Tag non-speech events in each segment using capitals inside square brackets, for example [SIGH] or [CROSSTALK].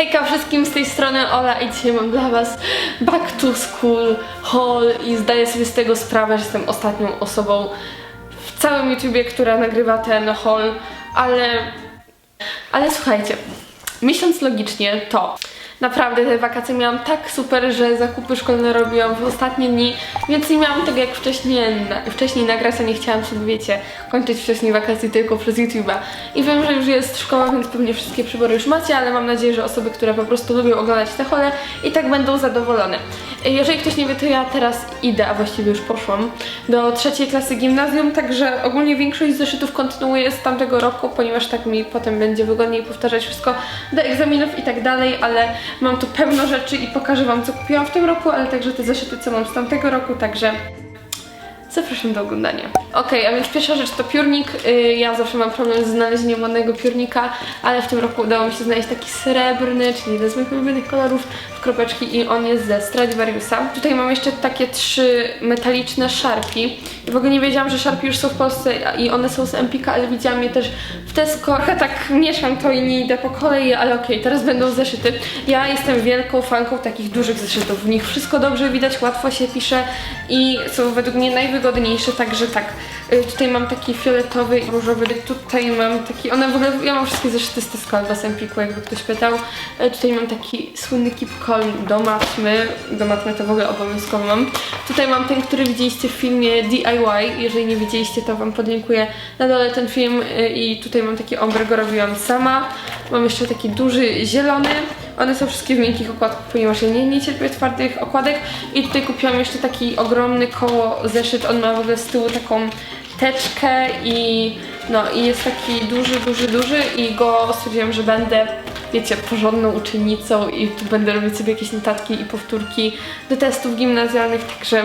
Hejka wszystkim z tej strony Ola i dzisiaj mam dla was back to school haul i zdaję sobie z tego sprawę, że jestem ostatnią osobą w całym YouTubie, która nagrywa ten haul, ale ale słuchajcie, myśląc logicznie, to naprawdę te wakacje miałam tak super, że zakupy szkolne robiłam w ostatnie dni, więc nie miałam tego jak wcześniej, wcześniej nagrać, a nie chciałam sobie, wiecie, kończyć wcześniej wakacji tylko przez YouTube'a. I wiem, że już jest szkoła, więc pewnie wszystkie przybory już macie, ale mam nadzieję, że osoby, które po prostu lubią oglądać te hole i tak będą zadowolone. Jeżeli ktoś nie wie, to ja teraz idę, a właściwie już poszłam, do trzeciej klasy gimnazjum, także ogólnie większość zeszytów kontynuuję z tamtego roku, ponieważ tak mi potem będzie wygodniej powtarzać wszystko do egzaminów i tak dalej, ale mam tu pełno rzeczy i pokażę Wam, co kupiłam w tym roku, ale także te zeszyty, co mam z tamtego roku, także zapraszam do oglądania. Okej, a więc pierwsza rzecz to piórnik. Y, Ja zawsze mam problem z znalezieniem ładnego piórnika, ale w tym roku udało mi się znaleźć taki srebrny, czyli jeden z moich ulubionych kolorów w kropeczki i on jest ze Stradivariusa. Tutaj mam jeszcze takie trzy metaliczne szarpi. I w ogóle nie wiedziałam, że szarpi już są w Polsce i one są z Empika, ale widziałam je też w Tesco. Trochę tak mieszam to i nie idę po kolei, ale okej, teraz będą zeszyty. Ja jestem wielką fanką takich dużych zeszytów. W nich wszystko dobrze widać, łatwo się pisze i są według mnie najwygodniejsze, także tak. Y, Tutaj mam taki fioletowy różowy, tutaj mam taki, one w ogóle, ja mam wszystkie zeszyty z Tesco z Empiku, jakby ktoś pytał. Y, Tutaj mam taki słynny keep calm do matmy, do matmy to w ogóle obowiązkowo mam. Tutaj mam ten, który widzieliście w filmie DIY, jeżeli nie widzieliście, to wam podlinkuję na dole ten film y, i tutaj mam taki ombre, go robiłam sama. Mam jeszcze taki duży zielony, one są wszystkie w miękkich okładkach, ponieważ ja nie, nie cierpię twardych okładek. I tutaj kupiłam jeszcze taki ogromny koło zeszyt. On ma w ogóle z tyłu taką teczkę i no i jest taki duży, duży, duży i go stwierdziłam, że będę wiecie, porządną uczennicą i tu będę robić sobie jakieś notatki i powtórki do testów gimnazjalnych, także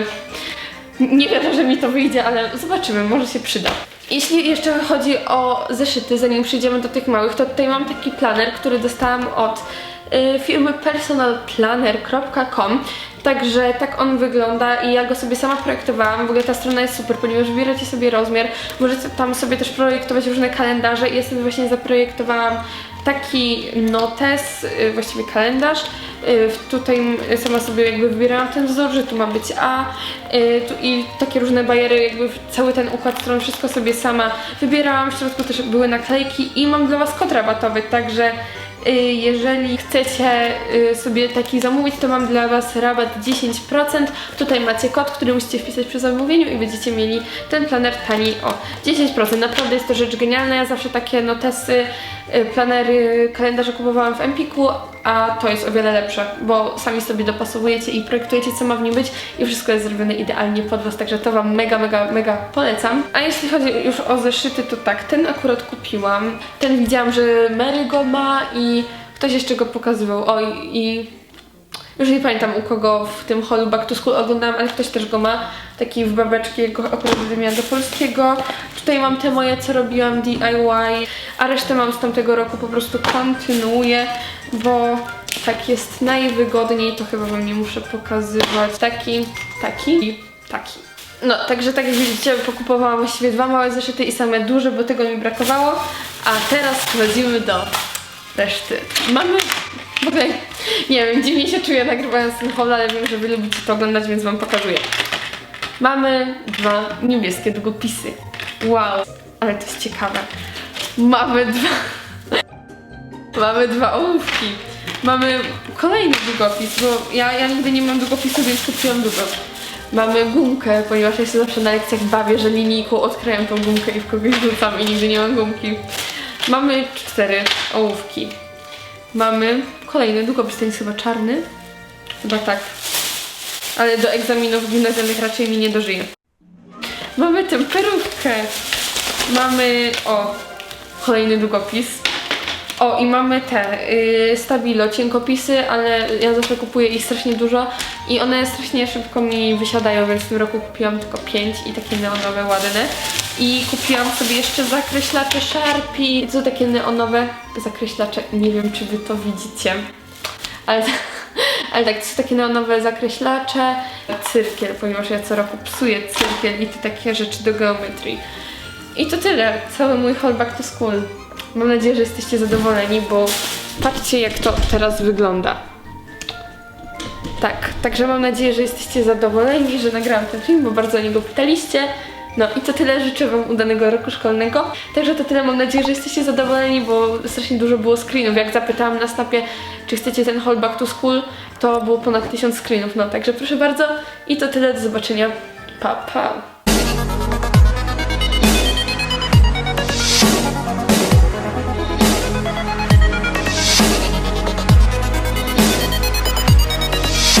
nie wierzę, że mi to wyjdzie, ale zobaczymy, może się przyda. Jeśli jeszcze chodzi o zeszyty, zanim przejdziemy do tych małych, to tutaj mam taki planer, który dostałam od y, firmy personalplanner.com Także tak on wygląda i ja go sobie sama projektowałam. W ogóle ta strona jest super, ponieważ wybieracie sobie rozmiar, możecie tam sobie też projektować różne kalendarze i ja sobie właśnie zaprojektowałam taki notes, y, właściwie kalendarz. Y, Tutaj m- sama sobie jakby wybierałam ten wzór, że tu ma być A y, tu i takie różne bajery, jakby cały ten układ stron, wszystko sobie sama wybierałam. W środku też były naklejki i mam dla Was kod rabatowy, także Y, Jeżeli chcecie y, sobie taki zamówić, to mam dla Was rabat 10%. Tutaj macie kod, który musicie wpisać przy zamówieniu i będziecie mieli ten planer tani o 10%. Naprawdę jest to rzecz genialna. Ja zawsze takie notesy, y, planery, kalendarze kupowałam w Empiku, a to jest o wiele lepsze, bo sami sobie dopasowujecie i projektujecie, co ma w nim być i wszystko jest zrobione idealnie pod Was, także to Wam mega, mega, mega polecam. A jeśli chodzi już o zeszyty, to tak, ten akurat kupiłam. Ten widziałam, że Mary go ma i ktoś jeszcze go pokazywał. Oj, i już nie pamiętam u kogo w tym holu Back to School oglądałam, ale ktoś też go ma. Taki w babeczki, jego akurat do polskiego. Tutaj mam te moje, co robiłam DIY, a resztę mam z tamtego roku, po prostu kontynuuję, bo tak jest najwygodniej, to chyba wam nie muszę pokazywać. Taki, taki i taki. No, także tak jak widzicie, pokupowałam właściwie dwa małe zeszyty i same duże, bo tego mi brakowało. A teraz przechodzimy do reszty. Mamy w ogóle, nie wiem, dziwnie się czuję nagrywając ten haul, ale wiem, że wy lubicie to oglądać, więc wam pokazuję. Mamy dwa niebieskie długopisy. Wow, ale to jest ciekawe. Mamy dwa... [LAUGHS] Mamy dwa ołówki. Mamy kolejny długopis, bo ja, ja nigdy nie mam długopisu, więc kupiłam dużo. Mamy gumkę, ponieważ ja się zawsze na lekcjach bawię, że linijką odkręcam tą gumkę i w kogoś rzucam i nigdy nie mam gumki. Mamy cztery ołówki. Mamy kolejny długopis, ten jest chyba czarny. Chyba tak. Ale do egzaminów gimnazjalnych raczej mi nie dożyje. Mamy temperówkę. Mamy, o, kolejny długopis. O, i mamy te y, Stabilo, cienkopisy, ale ja zawsze kupuję ich strasznie dużo i one strasznie szybko mi wysiadają, więc w tym roku kupiłam tylko 5 i takie neonowe ładne. I kupiłam sobie jeszcze zakreślacze Sharpie. To są takie neonowe zakreślacze, nie wiem czy wy to widzicie. Ale, [LAUGHS] ale tak, to są takie neonowe zakreślacze. Cyrkiel, ponieważ ja co roku psuję cyrkiel i te takie rzeczy do geometrii. I to tyle, cały mój haul back to school. Mam nadzieję, że jesteście zadowoleni, bo patrzcie jak to teraz wygląda. Tak, także mam nadzieję, że jesteście zadowoleni, że nagrałam ten film, bo bardzo o niego pytaliście. No i to tyle, życzę Wam udanego roku szkolnego. Także to tyle, mam nadzieję, że jesteście zadowoleni, bo strasznie dużo było screenów. Jak zapytałam na snapie, czy chcecie ten Hold Back to School, to było ponad 1000 screenów. No także proszę bardzo i to tyle, do zobaczenia. Pa, pa.